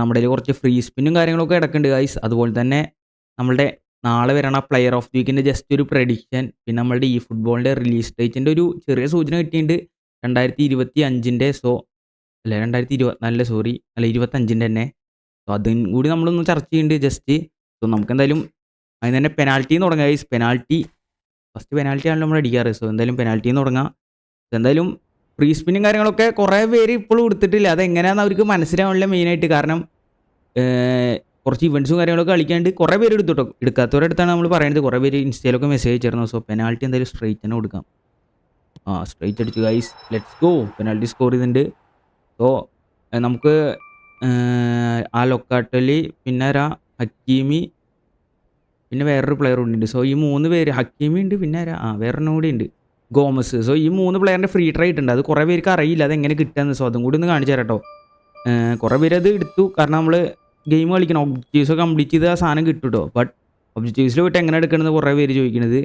നമ്മുടെ കുറച്ച് ഫ്രീ സ്പിന്നും കാര്യങ്ങളൊക്കെ കിടക്കുന്നുണ്ട് ഗൈസ് അതുപോലെ തന്നെ നമ്മളുടെ നാളെ വരണ പ്ലെയർ ഓഫ് ദി വീക്കിന്റെ ജസ്റ്റ് ഒരു പ്രഡിക്ഷൻ പിന്നെ നമ്മളുടെ ഈ ഫുട്ബോളിന്റെ റിലീസ് ഡേറ്റിന്റെ ഒരു ചെറിയ സൂചന കിട്ടിയിട്ടുണ്ട് രണ്ടായിരത്തി ഇരുപത്തി അഞ്ചിന്റെ സോ അല്ല രണ്ടായിരത്തി ഇരുപത്തിനാലിലെ സോറി അല്ല ഇരുപത്തഞ്ചിന്റെ തന്നെ. സോ അതും കൂടി നമ്മളൊന്ന് ചർച്ച ചെയ്യുന്നുണ്ട് ജസ്റ്റ് സോ നമുക്ക് എന്തായാലും അതിന് തന്നെ പെനാൽറ്റി തുടങ്ങാം ഗൈസ് പെനാൽറ്റി ഫസ്റ്റ് പെനാൽറ്റി ആണല്ലോ നമ്മൾ അടിക്കാറ്. സോ എന്തായാലും പെനാൽറ്റിന്ന് തുടങ്ങാം. എന്തായാലും ഫ്രീ സ്പിന്നും കാര്യങ്ങളൊക്കെ കുറേ പേര് ഇപ്പോഴും കൊടുത്തിട്ടില്ല അതെങ്ങനെയാണെന്ന് അവർക്ക് മനസ്സിലാവണില്ല മെയിനായിട്ട് കാരണം കുറച്ച് ഇവൻസും കാര്യങ്ങളൊക്കെ കളിക്കാണ്ട് കുറേ പേര് എടുത്തിട്ടോ. എടുക്കാത്തവരുടെ അടുത്താണ് നമ്മൾ പറയുന്നത് കുറേ പേര് ഇൻസ്റ്റയിലൊക്കെ മെസ്സേജ് അയച്ചിരുന്നു. സോ പെനാൾട്ടി എന്തായാലും സ്ട്രൈറ്റ് തന്നെ കൊടുക്കാം. ആ സ്ട്രൈറ്റ് അടിച്ചു. Guys let's go penalty score ചെയ്തിട്ടുണ്ട്. സോ നമുക്ക് ആ ലൊക്കാട്ടലി പിന്നെ ആരാ ഹക്കീമി പിന്നെ വേറൊരു പ്ലെയർ ഉണ്ട്. സോ ഈ മൂന്ന് പേര് ഹക്കീമി ഉണ്ട് പിന്നെ ആരാ ആ വേറൊരെണ്ണം കൂടി ഉണ്ട്. ഗോമസ്. സോ ഈ മൂന്ന് പ്ലെയറിന്റെ ഫ്രീ ട്രൈ ഉണ്ട് അത് കുറേ പേർക്ക് അറിയില്ല അത് എങ്ങനെ കിട്ടുകയെന്ന്. സോ അതും കൂടി ഒന്ന് കാണിച്ചു തരാം കേട്ടോ കുറേ പേര് അത് എടുത്തു. കാരണം നമ്മൾ ഗെയിം കളിക്കണം. ഒബ്ജക്റ്റീവ്സ് കംപ്ലീറ്റ് ചെയ്ത് സാധനം കിട്ടും കേട്ടോ ബട്ട് ഒബ്ജക്റ്റീവ്സിൽ പോയിട്ട് എങ്ങനെ എടുക്കണമെന്ന് കുറേ പേര് ചോദിക്കുന്നത്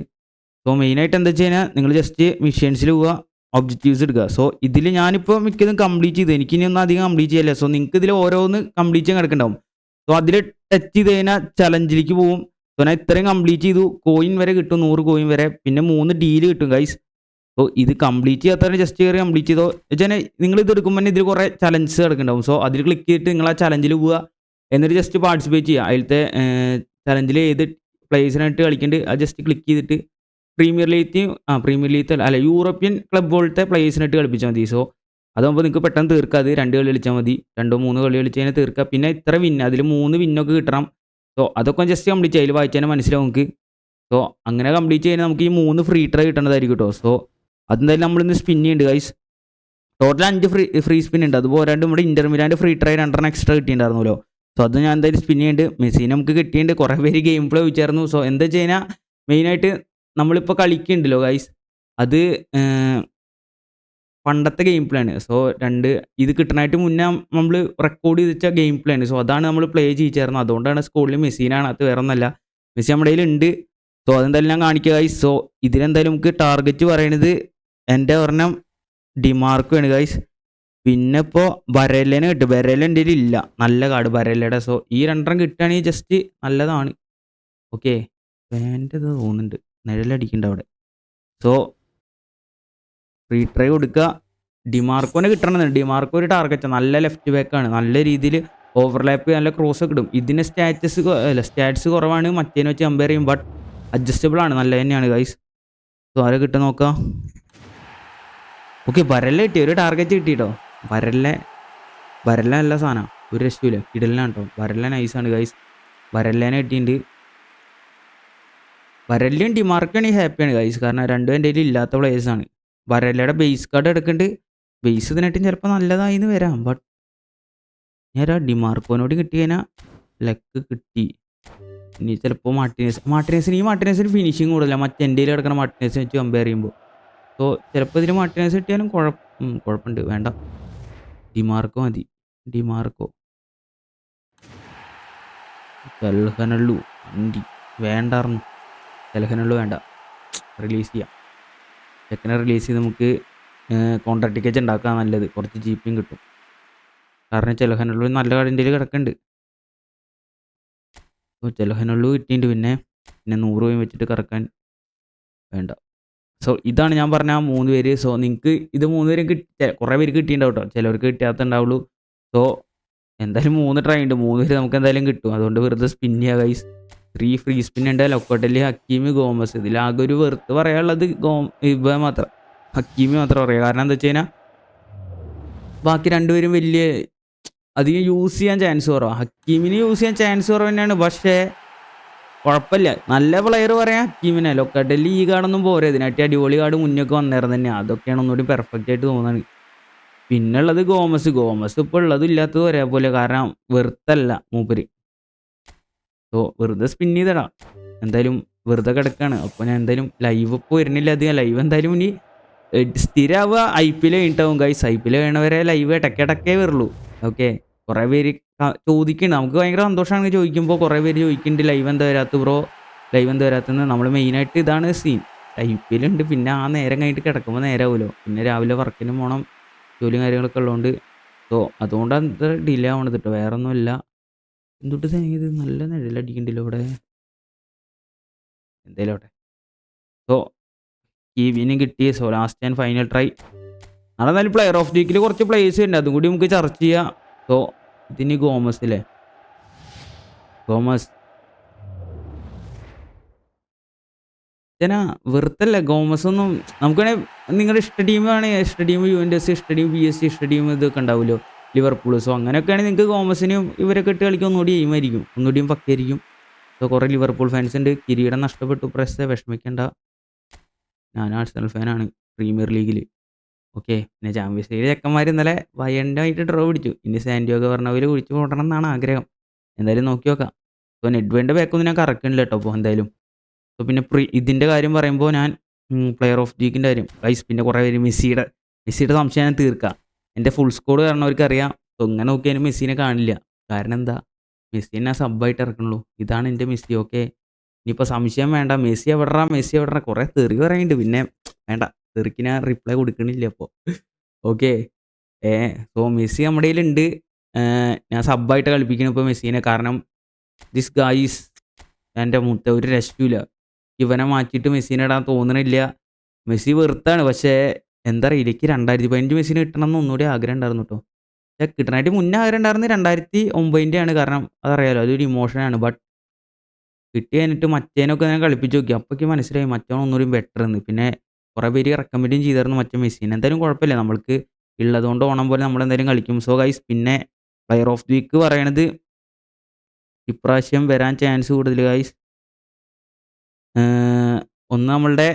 സോ മെയിനായിട്ട് എന്താ വെച്ച് കഴിഞ്ഞാൽ നിങ്ങൾ ജസ്റ്റ് മിഷൻസിൽ പോവുക ഒബ്ജക്റ്റീവ്സ് എടുക്കുക സോ ഇതിൽ ഞാനിപ്പോൾ മിക്കതും കംപ്ലീറ്റ് ചെയ്തു. എനിക്ക് ഒന്നും അധികം കംപ്ലീറ്റ് ചെയ്യില്ല. സോ നിങ്ങൾക്ക് ഇതിൽ ഓരോന്ന് കംപ്ലീറ്റ് ചെയ്യാൻ കിടക്കുന്നുണ്ടാവും. സോ അതിൽ ടച്ച് ചെയ്ത് കഴിഞ്ഞാൽ ചലഞ്ചിലേക്ക് പോവും. സോ ഞാൻ ഇത്രയും കംപ്ലീറ്റ് ചെയ്തു. കോയിൻ വരെ കിട്ടും. നൂറ് കോയിൻ വരെ. പിന്നെ മൂന്ന് ഡീൽ കിട്ടും ഗൈസ് സോ ഇത് കംപ്ലീറ്റ് ചെയ്യാത്തവരെ ജസ്റ്റ് കയറി കംപ്ലീറ്റ് ചെയ്തോ. വെച്ചാൽ നിങ്ങൾ ഇത് എടുക്കുമ്പോൾ തന്നെ ഇതിൽ കുറേ ചലഞ്ചസ് കിടക്കുന്നുണ്ടാവും സോ അതിൽ ക്ലിക്ക് ചെയ്തിട്ട് നിങ്ങൾ ആ ചലഞ്ചിൽ പോവുക എന്നിട്ട് ജസ്റ്റ് പാർട്ടിസിപ്പേറ്റ് ചെയ്യുക അതിലത്തെ ചലഞ്ചിൽ ഏത് പ്ലേസിനായിട്ട് കളിക്കേണ്ടത് അത് ജസ്റ്റ് ക്ലിക്ക് ചെയ്തിട്ട് പ്രീമിയർ ലീഗ് ആ പ്രീമിയർ ലീഗ് അല്ല യൂറോപ്യൻ ക്ലബ് പോലത്തെ പ്ലേസിനായിട്ട് കളിപ്പിച്ചാൽ മതി. സോ അതാകുമ്പോൾ നിങ്ങൾക്ക് പെട്ടെന്ന് തീർക്കുക അത് രണ്ട് കളി കളിച്ചാൽ മതി. രണ്ടോ മൂന്നോ കളി കളിച്ച് കഴിഞ്ഞാൽ തീർക്കുക പിന്നെ ഇത്ര വിന്ന് അതിൽ മൂന്ന് വിന്നൊക്കെ കിട്ടണം. സോ അതൊക്കെ ജസ്റ്റ് കംപ്ലീറ്റ് അതിൽ വായിച്ചാൽ മനസ്സിലാവും നമുക്ക് സോ അങ്ങനെ കംപ്ലീറ്റ് ചെയ്യുന്ന നമുക്ക് ഈ മൂന്ന് ഫ്രീ ട്രൈ കിട്ടേണ്ടതായിരിക്കും കേട്ടോ സോ അതെന്തായാലും നമ്മളിന്ന് സ്പിൻ ചെയ്യുന്നുണ്ട് ഗൈസ് ടോട്ടൽ അഞ്ച് ഫ്രീ ഫ്രീ സ്പിൻ ഉണ്ട്. അതുപോലെ രണ്ട് നമ്മുടെ ഇന്റർമീഡിയറ്റ് ഫ്രീ ട്രൈ രണ്ടെണ്ണം എക്സ്ട്രാ കിട്ടിയിട്ടുണ്ടായിരുന്നല്ലോ. സോ അത് ഞാൻ എന്തായാലും സ്പിൻ ചെയ്യുന്നുണ്ട് മെസ്സിനെ നമുക്ക് കിട്ടിയിട്ടുണ്ട്. കുറേ പേര് ഗെയിം പ്ലേ ചോദിച്ചായിരുന്നു സോ എന്താ വെച്ച് കഴിഞ്ഞാൽ മെയിനായിട്ട് നമ്മളിപ്പോൾ കളിക്കുന്നുണ്ടല്ലോ ഗൈസ് അത് പണ്ടത്തെ ഗെയിം പ്ലേ ആണ് സോ രണ്ട് ഇത് കിട്ടണമായിട്ട് മുന്നേ നമ്മൾ റെക്കോർഡ് ചെയ്ത് വെച്ച ഗെയിം പ്ലേ ആണ് സോ അതാണ് നമ്മൾ പ്ലേ ചെയ്യിച്ചായിരുന്നു അതുകൊണ്ടാണ് സ്കൂളിൽ മെസ്സിനാണ് അത് വേറെ ഒന്നല്ല. മെസ്സി നമ്മുടെ കയ്യിലുണ്ട്. സോ അതെന്തായാലും ഞാൻ കാണിക്കുക ഗൈസ് സോ ഇതിലെന്തായാലും നമുക്ക് ടാർഗറ്റ് പറയണത് എന്റെ ഒരെണ്ണം ഡിമാർക്ക് ആണ് ഗൈസ് പിന്നെ ഇപ്പോൾ ബരേലനെ കിട്ടും. ബരേല എന്റെ ഇല്ല. നല്ല കാർഡ് ബരേലയുടെ സോ ഈ രണ്ടെണ്ണം കിട്ടുകയാണെങ്കിൽ ജസ്റ്റ് നല്ലതാണ്. ഓക്കെ വേണ്ടത് തോന്നുന്നുണ്ട്. നിഴലടിക്കുന്നുണ്ട് അവിടെ. സോ ഫ്രീ ട്രൈ കൊടുക്കുക ഡിമാർക്കോനെ കിട്ടണമെന്ന് ഡിമാർക്കോ ഒരു ടാർഗറ്റ് നല്ല ലെഫ്റ്റ് ബാക്കാണ് നല്ല രീതിയിൽ ഓവർലാപ്പ് നല്ല ക്രോസ് ഒക്കെ ഇടും. ഇതിന്റെ സ്റ്റാറ്റസ് അല്ല സ്റ്റാറ്റ്സ് കുറവാണ്. മറ്റേനെ വെച്ച് കമ്പയർ ചെയ്യും ബട്ട് അഡ്ജസ്റ്റബിൾ ആണ്. നല്ല തന്നെയാണ് ഗൈസ് സോ ആരെ കിട്ടുക നോക്കാം. ഓക്കെ വരല്ല കിട്ടി. ഒരു ടാർഗറ്റ് കിട്ടി കേട്ടോ വരല്ല വരല്ല നല്ല സാധനം. ഒരു രക്ഷയില്ല ഇടലിനാണ് കേട്ടോ വരല്ല നൈസാണ് ഗൈസ് വരല്ലേനെ കിട്ടിയിട്ടുണ്ട് വരല്ലും ഡിമാർക്കാണ് ഹാപ്പിയാണ് ഗൈസ് കാരണം രണ്ടും എന്റെ കയ്യിൽ ഇല്ലാത്ത ആണ്. വരല്ലയുടെ ബേസ് കാർഡ് എടുക്കുന്നുണ്ട് ബേസ് ഇതിനായിട്ടും ചിലപ്പോൾ നല്ലതായി എന്ന് വരാം. ബട്ട് ഞാൻ ആ ഡിമാർക്കോനോട് കിട്ടി കഴിഞ്ഞാൽ ലക്ക് കിട്ടി. ഇനി ചിലപ്പോൾ മാർട്ടിനേസ് മാർട്ടിനേസിന് ഈ മാർട്ടിനേസിന് ഫിനിഷിങ് കൂടുതല. മറ്റെന്റെ കിടക്കുന്ന മാർട്ടിനേസ് വെച്ച് കമ്പയർ ചെയ്യുമ്പോൾ സോ ചിലപ്പോൾ ഇതിൽ മാർട്ടിനേസ് കിട്ടിയാലും കുഴപ്പം കുഴപ്പമുണ്ട് വേണ്ട. ഡിമാർക്കോ മതി. ഡിമാർക്കോ. തെൽഹനള്ളു അണ്ടി വേണ്ടായിരുന്നു കൽഹനള്ളു വേണ്ട. റിലീസ് ചെയ്യാം. ചെക്കനെ റിലീസ് ചെയ്ത് നമുക്ക് കോൺട്രാക്ട് ടിക്കറ്റ് ഉണ്ടാക്കാൻ നല്ലത്. കുറച്ച് ജീപ്പും കിട്ടും. കാരണം ചെലഹനുള്ളൂ നല്ല കടന്റെ കിടക്കുന്നുണ്ട് അപ്പോൾ ചെലഹനുള്ളൂ കിട്ടിയിട്ടുണ്ട് പിന്നെ പിന്നെ നൂറ് രൂപയും വെച്ചിട്ട് കറക്കാൻ വേണ്ട. സോ ഇതാണ് ഞാൻ പറഞ്ഞ ആ മൂന്ന് പേര്. സോ നിങ്ങൾക്ക് ഇത് മൂന്ന് പേരും കിട്ടി കുറേ പേര് കിട്ടിയിട്ടുണ്ടാവും കേട്ടോ ചിലവർക്ക് കിട്ടാത്തുണ്ടാവുള്ളൂ സോ എന്തായാലും മൂന്ന് ട്രൈ ഉണ്ട്. മൂന്ന് പേര് നമുക്ക് എന്തായാലും കിട്ടും. അതുകൊണ്ട് വെറുതെ സ്പിൻ ചെയ്യുക ഗൈസ് ത്രീ ഫ്രീ സ്പിൻ ഉണ്ട്. ലൊക്കോട്ടലി ഹക്കീമി ഗോമസ് ഇതിലാകെ ഒരു വെറുത്ത് പറയാനുള്ളത് ഗോ ഇവ മാത്രം. ഹക്കീമി മാത്രം പറയാം. കാരണം എന്താ വെച്ച് കഴിഞ്ഞാൽ ബാക്കി രണ്ടുപേരും വലിയ അധികം യൂസ് ചെയ്യാൻ ചാൻസ് കുറവാണ് ഹക്കീമിന് യൂസ് ചെയ്യാൻ ചാൻസ് കുറവ് തന്നെയാണ്. പക്ഷേ കുഴപ്പമില്ല. നല്ല പ്ലെയർ പറയാം ടീമിനെ. ലൊക്കാട്ടലി ഈ കാർഡൊന്നും പോരാ. ഇതിനായിട്ട് അടിപൊളി കാർഡ് മുന്നേക്ക് വന്നേരം തന്നെ. അതൊക്കെയാണ് ഒന്നുകൂടി പെർഫെക്റ്റ് ആയിട്ട് തോന്നുന്നത്. പിന്നെ ഉള്ളത് ഗോമസ്. ഗോമസ് ഇപ്പോൾ ഉള്ളതും ഇല്ലാത്തതും ഒരേപോലെ കാരണം വെറുത്തല്ല മൂപ്പര്. സോ വെറുതെ സ്പിൻ ചെയ്തടാ. എന്തായാലും വെറുതെ കിടക്കാണ്. അപ്പോൾ ഞാൻ എന്തായാലും ലൈവ് ഇപ്പോൾ വരുന്നില്ല അധികം. ലൈവ് എന്തായാലും ഇനി സ്ഥിരമാവുക ഐ പി എൽ കഴിഞ്ഞിട്ടാവും ഗൈസ് ഐ പി എൽ കഴിയണവരെ ലൈവ് ഇടയ്ക്കിടക്കേ വരുള്ളൂ. ഓക്കെ കുറേ പേര് ചോദിക്കുന്നുണ്ട് നമുക്ക് ഭയങ്കര സന്തോഷമാണ് ചോദിക്കുമ്പോൾ കുറേ പേര് ചോദിക്കുന്നുണ്ട് ലൈവ് എന്താ വരാത്ത ബ്രോ ലൈവ് എന്താ വരാത്തെന്ന്? നമ്മൾ മെയിനായിട്ട് ഇതാണ് സീൻ എൽ പിന്നെ ആ നേരം കഴിഞ്ഞിട്ട് കിടക്കുമ്പോൾ നേരമാവുമല്ലോ പിന്നെ രാവിലെ വർക്കിന് പോകണം ജോലിയും കാര്യങ്ങളൊക്കെ ഉള്ളതുകൊണ്ട് സോ അതുകൊണ്ടാണ് ഇത്ര ഡിലേ ആവണത് കേട്ടോ വേറെ ഒന്നുമില്ല എന്തുട്ട് ഇത് നല്ല നിഴലടിക്കണ്ടല്ലോ ഇവിടെ. എന്തായാലും അവിടെ സോ ഈ വിന് കിട്ടിയ. So last and final try നാളെ നല്ല പ്ലെയർ ഓഫ് വീക്കിൽ കുറച്ച് പ്ലേയേഴ്സ് ഉണ്ട് അതും കൂടി നമുക്ക് ചർച്ച ചെയ്യാം. സോ ഇതിന് ഗോമസ് അല്ലേ ഗോമസ്. ജനാ വെറുത്തല്ല ഗോമസ് ഒന്നും നമുക്ക് വേണേൽ നിങ്ങളുടെ ഇഷ്ട ടീമാണ് ഇഷ്ട ടീം യുവൻഡസ് ഇഷ്ട ടീം ബി എസ് സി ഇഷ്ട ടീം ഇതൊക്കെ ഉണ്ടാവുമല്ലോ ലിവർപൂൾ സോ അങ്ങനെയൊക്കെയാണെങ്കിൽ നിങ്ങൾക്ക് ഗോമസിനെയും ഇവരൊക്കെ ഇട്ട് കളിക്കാൻ ഒന്നുകൂടി എയിമായിരിക്കും. ഒന്നുകൂടിയും പക്കയായിരിക്കും. സോ കുറേ ലിവർപൂൾ ഫാൻസ് ഉണ്ട് കിരീടം നഷ്ടപ്പെട്ടു. പ്രസ് വിഷമിക്കേണ്ട. ഞാൻ ആഴ്സണൽ ഫാനാണ് പ്രീമിയർ ലീഗിൽ ഓക്കെ പിന്നെ ചാമ്പ്യൻസ് ലീഗിൽ ചെക്കന്മാർ ഇന്നലെ വയണ്ടായിട്ട് ഡ്രോ പിടിച്ചു. ഇനി സാൻഡിയോഗ പറഞ്ഞവർ കുഴിച്ചു പോടണം എന്നാണ് ആഗ്രഹം. എന്തായാലും നോക്കി നോക്കാം. സോ നെഡ്വേന്റെ ബാക്കൊന്നും ഞാൻ കറക്കണില്ല കേട്ടോ അപ്പോൾ എന്തായാലും. സോ പിന്നെ പ്രീ ഇതിന്റെ കാര്യം പറയുമ്പോൾ ഞാൻ പ്ലെയർ ഓഫ് ജീക്കിന്റെ കാര്യം. ഗൈസ് പിന്നെ കുറേ പേര് മെസ്സിയുടെ മെസ്സിയുടെ സംശയം ഞാൻ തീർക്കാം. എന്റെ ഫുൾ സ്കോഡ് അറിയാം സോ ഇങ്ങനെ നോക്കിയാലും മെസ്സിനെ കാണില്ല. കാരണം എന്താ? മെസ്സി എന്നെ സബ്ബായിട്ട് ഇറക്കണുള്ളൂ. ഇതാണ് എന്റെ മെസ്സി ഓക്കെ? ഇനിയിപ്പോൾ സംശയം വേണ്ട. മെസ്സി എവിടറ? മെസ്സി എവിടറ? കുറേ തെറി പറയുന്നുണ്ട്. പിന്നെ വേണ്ട. തെറിക്ക് ഞാൻ റിപ്ലൈ കൊടുക്കണില്ല അപ്പോൾ ഓക്കെ ഏ സോ മെസ്സി നമ്മുടെ കയ്യിലുണ്ട്. ഞാൻ സബ്ബായിട്ട് കളിപ്പിക്കണം ഇപ്പോൾ മെസ്സിനെ. കാരണം ദിസ് ഗായ്സ് എന്റെ മുത്ത ഒരു രക്ഷയില്ല ഇവനെ മാറ്റിയിട്ട് മെസ്സിനെ ഇടാൻ തോന്നണില്ല. മെസ്സി വെറുത്താണ്. പക്ഷേ എന്താ അറിയില്ല എനിക്ക് രണ്ടായിരത്തി പതിനഞ്ച് മെസ്സീനെ കിട്ടണം എന്ന് ഒന്നുകൂടി ആഗ്രഹം ഉണ്ടായിരുന്നു കേട്ടോ. പക്ഷേ കിട്ടണമായിട്ട് മുന്നേ ആഗ്രഹം ഉണ്ടായിരുന്നത് രണ്ടായിരത്തി ഒമ്പതിന്റെ ആണ്. കാരണം അതറിയാലോ അതൊരു ഇമോഷനാണ് ബട്ട് കിട്ടി കഴിഞ്ഞിട്ട് മറ്റേനൊക്കെ ഞാൻ കളിപ്പിച്ച് നോക്കി. അപ്പോൾ എനിക്ക് മനസ്സിലായി മറ്റവൻ ഒന്നുകൂടി ബെറ്റർ എന്ന്. പിന്നെ കുറേ പേര് റെക്കമെൻഡും ചെയ്തായിരുന്നു മറ്റേ മെസ്സിനെ. എന്തായാലും കുഴപ്പമില്ല. നമ്മൾക്ക് ഉള്ളതുകൊണ്ട് ഓണം പോലെ നമ്മൾ എന്തായാലും കളിക്കും. സോ ഗൈസ് പിന്നെ പ്ലെയർ ഓഫ് ദി വീക്ക് പറയണത് ഇപ്രാവശ്യം വരാൻ ചാൻസ് കൂടുതൽ ഗൈസ് ഒന്ന് നമ്മളുടെ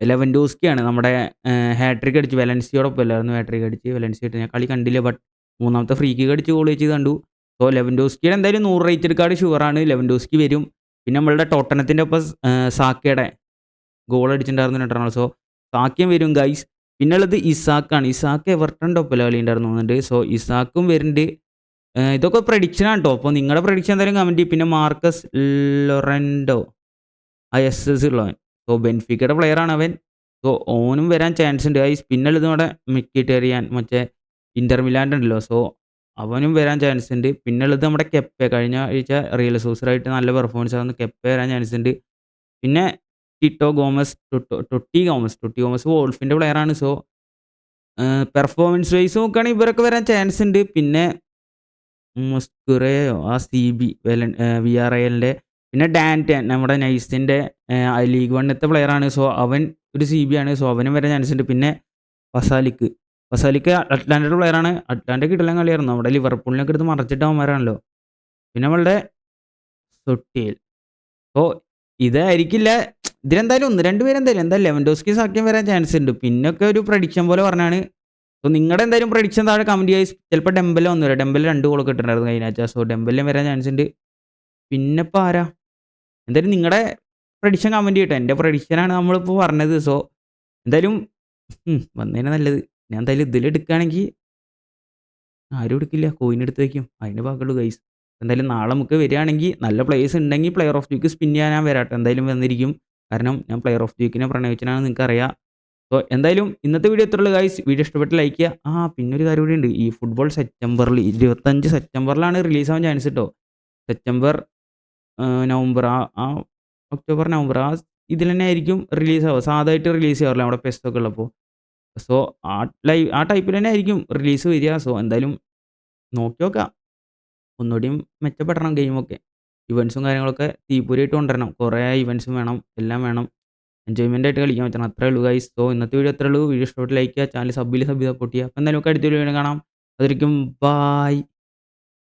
ലെവൻഡോസ്കിയാണ് നമ്മുടെ ഹാട്രിക് അടിച്ച് വെലൻസിയോടൊപ്പം അല്ലായിരുന്നു ഹാട്രിക് അടിച്ച് വെലൻസി ഇട്ട് ഞാൻ കളി കണ്ടില്ല ബട്ട് മൂന്നാമത്തെ ഫ്രീ കിക്ക് അടിച്ച് ഗോൾ വെച്ച് കണ്ടു. സോ ലെവൻഡോസ്കിയുടെ എന്തായാലും നൂറ് റേറ്റഡ് കാർഡ് ഷുവറാണ് ലെവൻഡോസ്കി വരും. പിന്നെ നമ്മളുടെ ടോട്ടനത്തിന്റെ ഒപ്പം സാക്കയുടെ ഗോൾ അടിച്ചിട്ടുണ്ടായിരുന്നു രണ്ടെണ്ണം സോ സാക്കിയും വരും ഗൈസ് പിന്നെ ഉള്ളത് ഇസാക്കാണ്. ഇസാക്ക് എവർട്ടന്റെ ഒപ്പം കളി ഉണ്ടായിരുന്നു തോന്നുന്നുണ്ട്. സോ ഇസാക്കും വരുന്നുണ്ട്. ഇതൊക്കെ പ്രഡിക്ഷൻ ആണ് കേട്ടോ അപ്പോൾ നിങ്ങളുടെ പ്രഡിക്ഷൻ എന്തായാലും കമന്റ് പിന്നെ മാർക്കസ് ലൊറൻഡോ ആ എസ് എസ് ഉള്ളവൻ. സോ ബെൻഫിക്കയുടെ പ്ലെയർ ആണ് അവൻ. സോ ഓനും വരാൻ ചാൻസ് ഉണ്ട് ഗൈസ് പിന്നെ ഉള്ളത് നമ്മുടെ മിക്കിട്ടേറിയാൻ മറ്റേ ഇന്റർ മിലാൻഡ് ഉണ്ടല്ലോ. സോ അവനും വരാൻ ചാൻസ് ഉണ്ട്. പിന്നെ ഉള്ളത് നമ്മുടെ കെപ്പേ. കഴിഞ്ഞ ആഴ്ച റിയൽ സൂസറായിട്ട് നല്ല പെർഫോമൻസ് ആകുന്ന കെപ്പേ വരാൻ ചാൻസ് ഉണ്ട്. പിന്നെ Tito Gomes Toto Toti Gomes Toti Gomes വോൾഫിന്റെ ആണ്. സോ പെർഫോമൻസ് വൈസ് നോക്കുകയാണെങ്കിൽ ഇവരൊക്കെ വരാൻ ചാൻസ് ഉണ്ട് പിന്നെ മുസ്കുറയോ ആ സി ബി വി ആർ എല്ലിന്റെ പിന്നെ ഡാന്റൻ നമ്മുടെ നൈസിന്റെ ലീഗ് വണ്ണത്തെ ആണ്. സോ അവൻ ഒരു സി ബി ആണ്. സോ അവനും വരാൻ ചാൻസ് ഉണ്ട് പിന്നെ വസാലിക്ക്. വസാലിക്ക് അറ്റ്ലാന്റയുടെ ആണ്. അറ്റ്ലാന്റ കിട്ടലാൻ കളിയായിരുന്നു. നമ്മുടെ ലിവർപൂളിനൊക്കെ എടുത്ത് മറച്ചിട്ട് അവന്മാരാണല്ലോ. പിന്നെ നമ്മളുടെ സൊട്ടിയിൽ. അപ്പോൾ ഇതായിരിക്കില്ല ഇതിലെന്തായാലും ഒന്ന് രണ്ട് പേരെന്തായാലും എന്തായാലും ലെവൻഡോസ്കി സാക്ഷ്യം വരാൻ ചാൻസ് ഉണ്ട്. പിന്നൊക്കെ ഒരു പ്രഡിക്ഷൻ പോലെ പറഞ്ഞാണ്. സോ നിങ്ങളുടെ എന്തായാലും പ്രഡിക്ഷൻ താഴെ കമന്റ് ചെയ്യാൻ ചിലപ്പോൾ ഡെമ്പല ഒന്നും വരാം. ഡെമ്പല രണ്ട് ഇട്ടിട്ടുണ്ടായിരുന്നു കഴിഞ്ഞ ആഴ്ച. സോ ഡെമ്പലിലും വരാൻ ചാൻസ് ഉണ്ട്. പിന്നെ ഇപ്പോൾ ആരാ? എന്തായാലും നിങ്ങളുടെ പ്രഡിക്ഷൻ കമന്റ് ചെയ്യട്ടെ. എന്റെ പ്രഡിക്ഷനാണ് നമ്മളിപ്പോൾ പറഞ്ഞത്. സോ എന്തായാലും വന്നതിന് നല്ലത്. ഞാൻ എന്തായാലും ഇതിലെടുക്കുകയാണെങ്കിൽ ആരും എടുക്കില്ല. കോയിൻ എടുത്ത് വയ്ക്കും അതിന് പാകുള്ളൂ ഗൈസ് എന്തായാലും നാളെ നമുക്ക് വരികയാണെങ്കിൽ നല്ല പ്ലേയേഴ്സ് ഉണ്ടെങ്കിൽ പ്ലെയർ ഓഫ് വീക്ക് സ്പിൻ ചെയ്യാൻ ഞാൻ വരാട്ടെ. എന്തായാലും വന്നിരിക്കും. കാരണം ഞാൻ പ്ലെയർ ഓഫ് ദി വീക്കിനെ പ്രണയിച്ചനാണ് നിങ്ങൾക്ക് അറിയാം സോ എന്തായാലും ഇന്നത്തെ വീഡിയോ എത്രയുള്ളൂ ഗൈസ് വീഡിയോ ഇഷ്ടപ്പെട്ട് ലൈക്ക് ചെയ്യുക. ആ പിന്നെ ഒരു കാര്യം കൂടി ഉണ്ട് ഈ ഫുട്ബോൾ സെപ്റ്റംബറിൽ ഇരുപത്തഞ്ച് സെപ്റ്റംബറിലാണ് റിലീസ് ആവാൻ ചാൻസ് കേട്ടോ സെപ്റ്റംബർ നവംബർ ആ ആ ഒക്ടോബർ നവംബർ ആ ഇതിൽ തന്നെ ആയിരിക്കും റിലീസ് ആവുക. സാധാരണ റിലീസ് ചെയ്യാറില്ല നമ്മുടെ പെസ്റ്റൊക്കെ ഉള്ളപ്പോൾ. സോ ആ ലൈവ് ആ ടൈപ്പിൽ തന്നെ ആയിരിക്കും റിലീസ് വരിക. സോ എന്തായാലും നോക്കി നോക്കാം. ഒന്നുകൂടിയും മെച്ചപ്പെടണം ഗെയിമൊക്കെ ഇവൻസും കാര്യങ്ങളൊക്കെ തീപ്പൊരിയായിട്ട് കൊണ്ടുവരണം. കുറേ ഇവൻസും വേണം എല്ലാം വേണം. എൻജോയ്മെന്റ് ആയിട്ട് കളിക്കാൻ പറ്റണം. അത്രേ ഉള്ളൂ ഗൈസ് സോ ഇന്നത്തെ വീഡിയോ അത്രേ ഉള്ളൂ. വീഡിയോ ഇഷ്ടപ്പെട്ട് ലൈക്ക് ചെയ്യുക. ചാനൽ സബ്ബിൽ സബ്ബി സപ്പോർട്ട് ചെയ്യുക. അപ്പോൾ എന്തായാലും ഒക്കെ അടുത്ത വീഡിയോ കാണാം. അതായിരിക്കും ബായ്